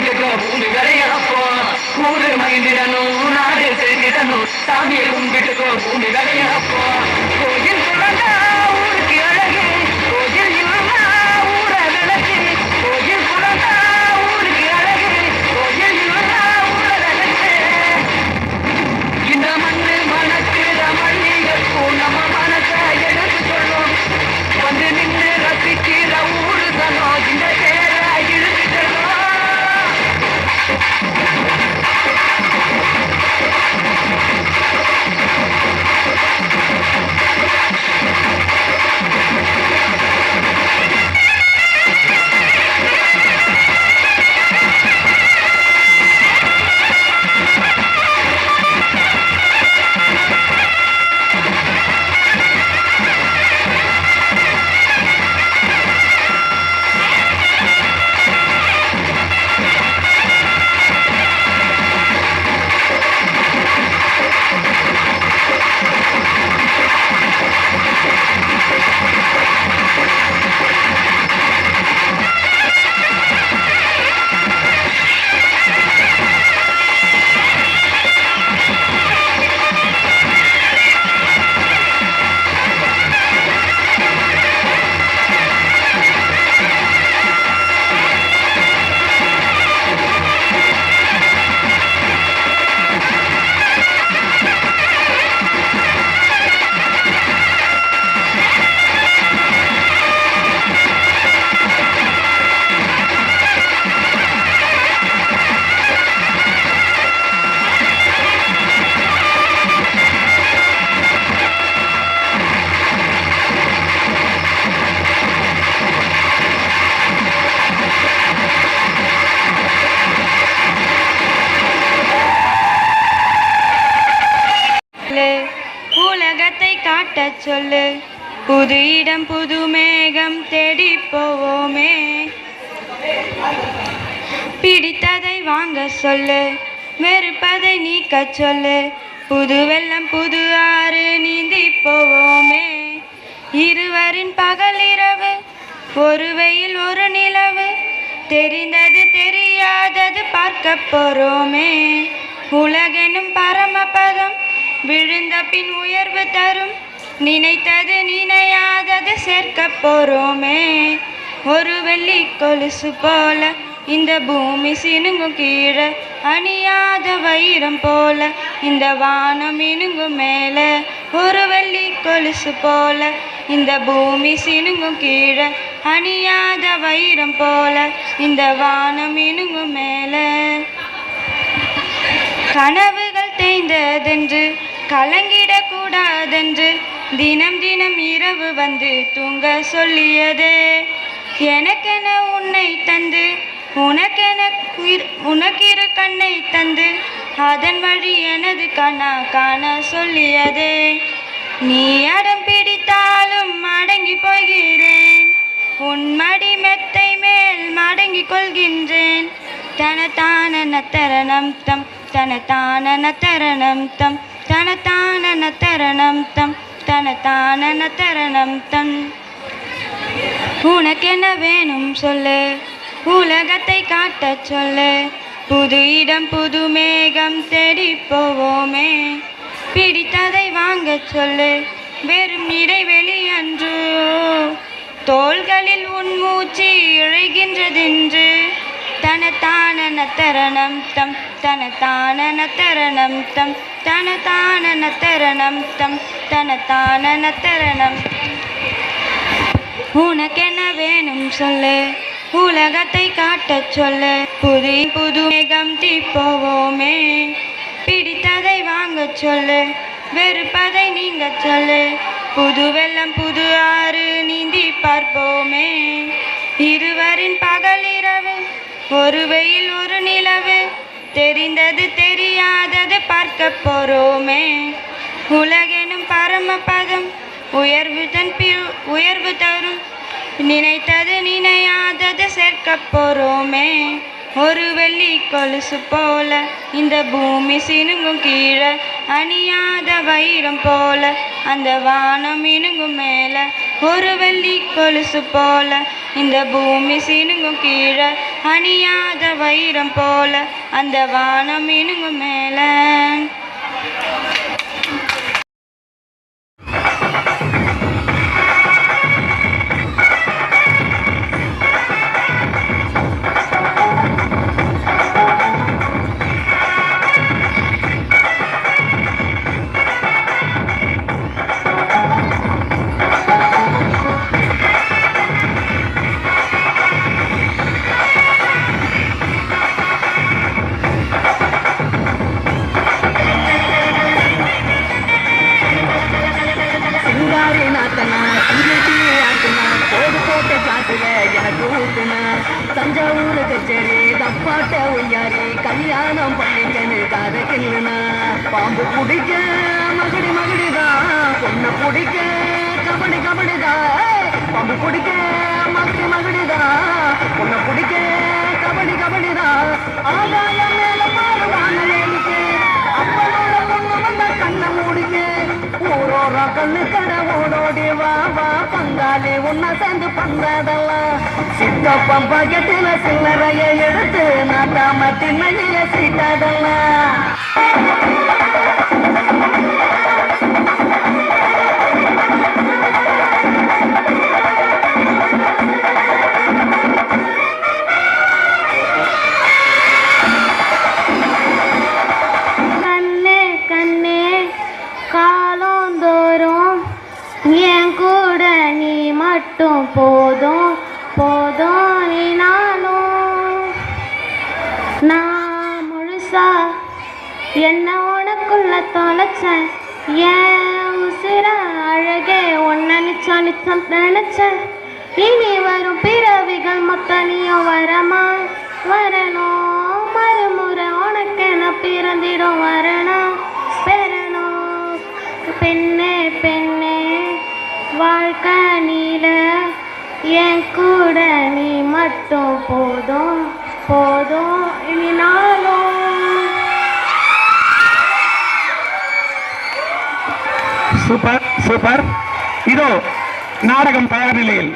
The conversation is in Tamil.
சாமியை கும்பிட்டுக்கோ பூமி விளையாப்போம் ஊரு மகிழ்ந்திடணும் நாடு செலுத்திடணும் சாமியை கும்பிட்டுக்கோ பூமி விளையாப்போம் கோயில் குழந்தை தாட்டச் சொல்லு. புது இடம் புது மேகம் தேடி போவோமே. பிடித்ததை வாங்க சொல்லு. வெறுப்பதை நீக்கச் சொல்லு. புது வெள்ளம் புது ஆறு நீந்தி போவோமே. இருவரின் பகல் இரவு ஒரு வெயில் ஒரு நிலவு. தெரிந்தது தெரியாதது பார்க்க போறோமே. உலகெனும் பரமபதம் விழுந்த பின் உயர்வு தரும். நினைத்தது நினையாதது சேர்க்க போறோமே. ஒரு வெள்ளி கொலுசு போல இந்த பூமி சினுங்கும் கீழே அணியாத வைரம் போல இந்த வானம் இனுங்கும் மேலே. ஒரு வெள்ளி கொலுசு போல இந்த பூமி சினுங்கும் கீழே அணியாத வைரம் போல இந்த வானம் இனுங்கும் மேலே. கனவுகள் தேய்ந்ததென்று கலங்கிடக்கூடாதென்று தினம் தினம் இரவு வந்து தூங்க சொல்லியதே. எனக்கென உன்னை தந்து உனக்கென உனக்கிரு கண்ணை தந்து அதன் வழி எனது கண்ணா காண சொல்லியதே. நீ அடம் பிடித்தாலும் அடங்கி போகிறேன். உன் மடி மெத்தை மேல் மடங்கி கொள்கின்றேன். தனத்தான நத்தரணம் தம் தனதான நத்தரணம் தம் தனதான தரணம் தம் தனதான தரணம் தம். உனக்கென்ன வேணும் சொல்லு உலகத்தை காட்டச் சொல்லு. புது இடம் புது மேகம் தேடி போவோமே. பிடித்ததை வாங்கச் சொல்லு வெறும் இடைவெளி அன்று. தோள்களில் உன் மூச்சு இழைகின்றதென்று. தனத்தான தரணம் தம் தனத்தான தரணம் தம். தனதான நத்தரணம் தம் தனதான நத்தரணம் உனக்கென்ன வேணும் சொல்லு உலகத்தை காட்டச் சொல்லு. புது புது மேகம் தீப்போவோமே. பிடித்ததை வாங்கச் சொல்லு வெறுப்பதை நீங்கச் சொல்லு. புது வெள்ளம் புது ஆறு நீந்தி பார்ப்போமே. இருவரின் பகல் இரவு ஒரு வெயில் ஒரு நிலவு. தெரிந்தது தெரியாதது பார்க்க போறோமே. உலகெனும் பரமபதம் உயர்வு தன் உயர்வு தரும். நினைத்தது நினையாதது சேர்க்க போறோமே. ஒரு வெள்ளி கொலுசு போல இந்த பூமி சினுங்கும் கீழே அணியாத வைரம் போல அந்த வானம் இணுங்கும் மேல ஒரு வெள்ளி கொலுசு போல இந்த பூமி சினுங்கும் கீழே அணியாத வைரம் போல அந்த வானம் இணுங்கும் மேல. சேர்ந்து பந்தாதெல்லாம் சித்தப்பம் பக்கத்துல சில்லறைய எடுத்து நாட்டாம திண்ணையில சீட்டாதெல்லாம் அழகே உன்னை நிச்சம் நிச்சம் நினைச்சேன் இனி வரும் பிறவிகள் மொத்த மொத்தனையும் வரமா வரணும் மறுமுறை உனக்கென பிறந்திடும் வரணும். பெறணும் பெண்ணே பெண்ணே. வாழ்க்கை நீல என் கூட நீ மட்டும் போதும் போதும். இனி நாளும் சூப்பர் சூப்பர். இதோ நாடகம் தயார் நிலையில்.